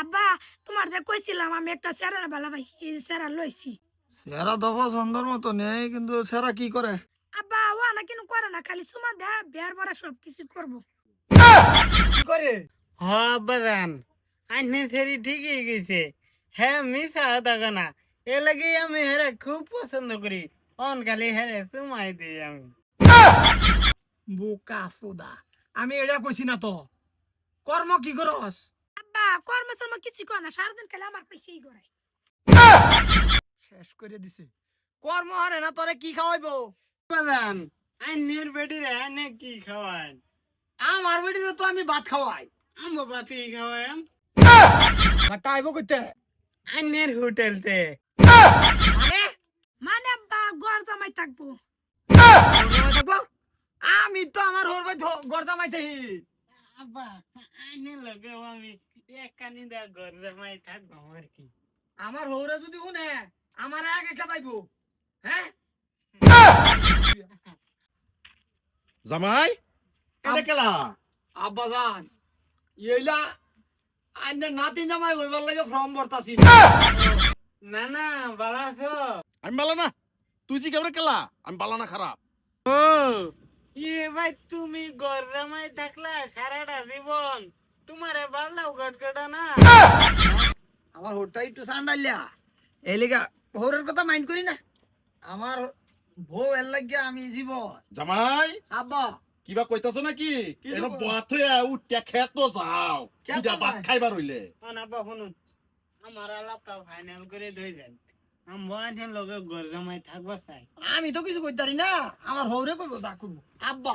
আব্বা তোমার যে কইছিলাম আমি একটা স্যারের ভালো ভাই এই স্যার লইছি। সেরা দফা সুন্দর মতো নেই কিন্তু সেরা কি করে? আব্বা ও না কিন্তু করে না খালি সুমা দে বিয়ার পরে সব কিছু করব। কি করে? হ বাজান আন্নে সেরি ঠিকই গেছে। হ্যাঁ মিশা দেখা না এ লাগে আমি হেরে খুব পছন্দ করি। অন খালি হেরে তোমায় দিই আমি। বোকা সোদা আমি এটা কইছি না তো। কর্ম কি করস? আব্বা কর্ম সর্ম কিছু করে না সারাদিন খালি আমার পয়সাই করে। শেষ করে দিছে। কর্ম হারে না তোরে কি খাওয়াইবো? বাজান আন্নের বেটিরে আনে কি খাওয়ান আমার বেটিরে তো আমি ভাত খাওয়াই। আমো পাতি খাওয়ান ভাতটা আইবো কইতে? আন্নের হোটেলতে। আরে মানে আব্বা গড় জামাই থাকব? আমি তো আমার হোর ভাই গর্দা মাইতে আব্বা আন্নের লগে আমি আমার হৌরে যদি শুনে আমার আগে খেতাইবো হ্যাঁ? জামাই? এটা কেলা? আব্বা জান এইলা আইনে নাতি জামাই হইবার লাগে ফর্ম ভরতাছি। না না ভালো আছো। আমি বালা না। তুই জি কেমন কেলা? আমি বালা না খারাপ। ও ইয়ে ভাই তুমি গরমাই থাকলা সারাটা জীবন। তোমারে বাল্লাও গটগটা না। আমার হোরটা একটু সান্ডাইলা এই লেগা হৌরের কথা মাইন্ড করি না। আমার বউ এর লাগিয়া আমি জীবন জামাই আব্বা। কিবা কইতাছ নাকি? এনো? বাত হয়ে উঠতে খেত যাও। খেত কিটা ভাত? খাইবার হইলে আনাবা শুনুন। আমার আলাপটা ফাইনাল করে দই যান। আমি লগে গরমাই থাকবা চাই। আমি তো কিছু কইতারি না। আমার হৌরে কইব যা করব আব্বা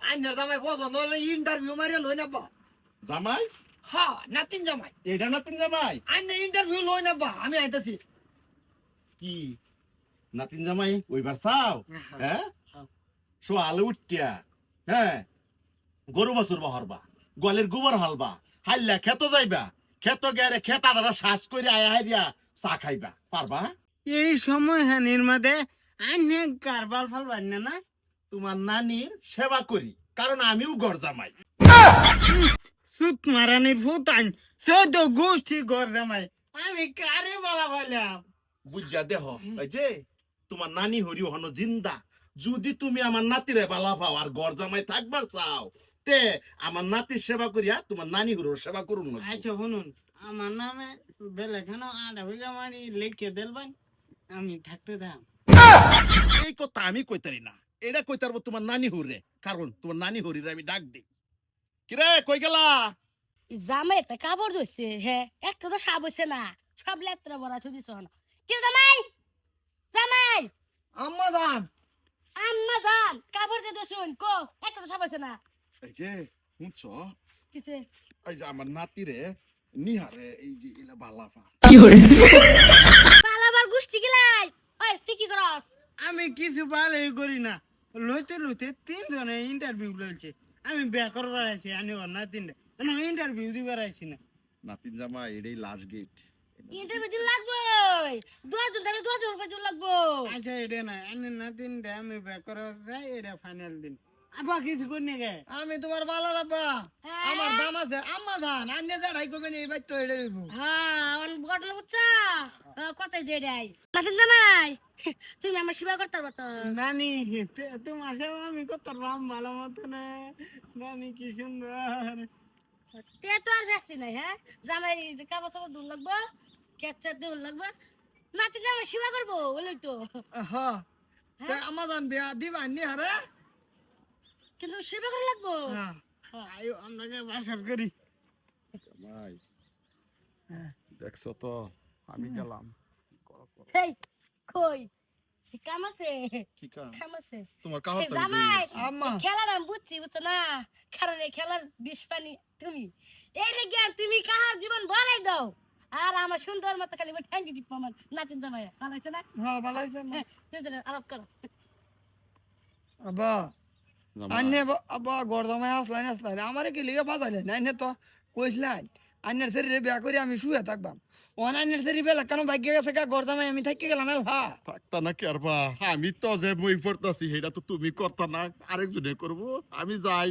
আইনের জামাই পছন্দ হলে ইন্টারভিউ মারিয়া লই না জামাই? হ্যাঁ নাতিন জামাই। এটা না তুমি জামাই আইনে ইন্টারভিউ লই না আমি আইতাছি। কি? নাতিন জামাই ওইবার চাও? হ্যাঁ হ্যাঁ। সোয়ালে উঠিয়া হ্যাঁ গরু বাছুর বাহরবা গোয়ালের গোবর হালবা। হাইলা খেত যাইবা। খেত গেলে খেত আদারা শ্বাস করে আয়া হাইয়া চা খাইবা। পারবা এই সময় হানির মধ্যে আনে কারবার ফালবার না না? তোমার নানির সেবা করি কারণ আমিও গড় জামাই। সুত মারানির চোদ্দ গোষ্ঠী গরমাই আমি কারে বলা বললাম? বুঝা দেহ এই যে তোমার নানি হরি হন জিন্দা। যদি তুমি আমার নাতিরে বালা পাও আর গড় জামাই থাকবার চাও তে আমার নাতির সেবা করিয়া তোমার নানি হরির সেবা করুন না। আচ্ছা শুনুন আমার নামে বেলেখান আধা বিঘা মারি লিখে দেলবেন আমি থাকতে দাম এই কথা আমি কইতারি না। এটা কই কইতারবো তোমার নানি হরে কারণ তোমার নানি হরিরে আমি ডাক দিই। কিরে কই গেলা? জামাই একটা কাপড় ধরছে হ্যাঁ একটা তো সাপ হইছে না সব লেত্রা বড়া দিছ না। কি জামাই? জামাই? আম্মা জান আম্মা জান কাপড় দিয়ে দোষুন কো একটা তো সাপ হইছে না। এই যে শুনছ? কিসে? এই যে আমার নাতিরে নিহারে এই যে ইলা বালা পা পালাবার গুষ্টি গিলাই। ওই তুই কি করস? আমি কিছু ভালোই করি না। লইতে লইতে তিনজনে ইন্টারভিউ লইছে। আমি বিয়া করবার আছি আমি ওর না তিনটা ইন্টারভিউ দিবার আইছি না। নাতিন জামা এটাই লাস্ট গেট ইন্টারভিউ দিন লাগবে! দোয়া দিন তাহলে দোয়া দিন দিন লাগবো। আচ্ছা এটা না আমি না তিনটা আমি বিয়া করবার চাই এটা ফাইনাল দিন। আবার কিছু করি গে। আমি তোমার বালা রাব্বা হ্যাঁ? আমার দাম আছে। আম্মা জান আন্নে যা ঢাই করবেন এই বাইতো এটা হইবো হ্যাঁ গটল বুঝছা? কথাই দিয়ে দেয় নাতিন জামাই তুমি আমার সেবা করতে পারব তো। নানি তোমার সাথে আমি কত রাম ভালো মতো না। নানি কি সুন্দর। তে তো আর বেশি নাই হ্যাঁ? জামাই কাপড় চাপড় দূর লাগবো কেচার দূর লাগবো। নাতি জামাই সেবা করব বলেই তো। হ্যাঁ তে আম্মা জান বিয়া দিবা নি হারে কিন্তু সেবা করে লাগবো? হ্যাঁ আয়ো আপনাকে বাসার করি। জামাই দেখছ তো আমি গেলাম। হেই কই? কাম আছে? কি কাম? আছে। তোমার এই জামাই আম্মা। খেলার আমি বুঝছি বুঝছ না? কারণ এই খেলার বিষ পানি তুমি। এই লেগে তুমি কাহার জীবন ভরাই দাও। আর আমার সুন্দর মতো খালি ঠ্যাঙ্কি টিপ আমার নাতিন জামাই। ভালো হয়েছে না? হ্যাঁ ভালো হইছে আম্মা। হ্যাঁ, আলাপ করো। আব্বা আব্বা গরদামায় আসলাই আসলাই আমারে কি লিগে বাজাইলে না আন্নে তো কইছিলেন সেরি রে বিয়া করে আমি শুয়ে থাকবাম। ওন আন্নের সেরি বেলা কেন ভাগ্য গেছে কা গরদামায় আমি থাকি গেলাম হা। থাকতা না কেরবা আমি তো যে মই পড়তাছি সেটা তো তুমি করতা না আরেকজনে করব। আমি যাই।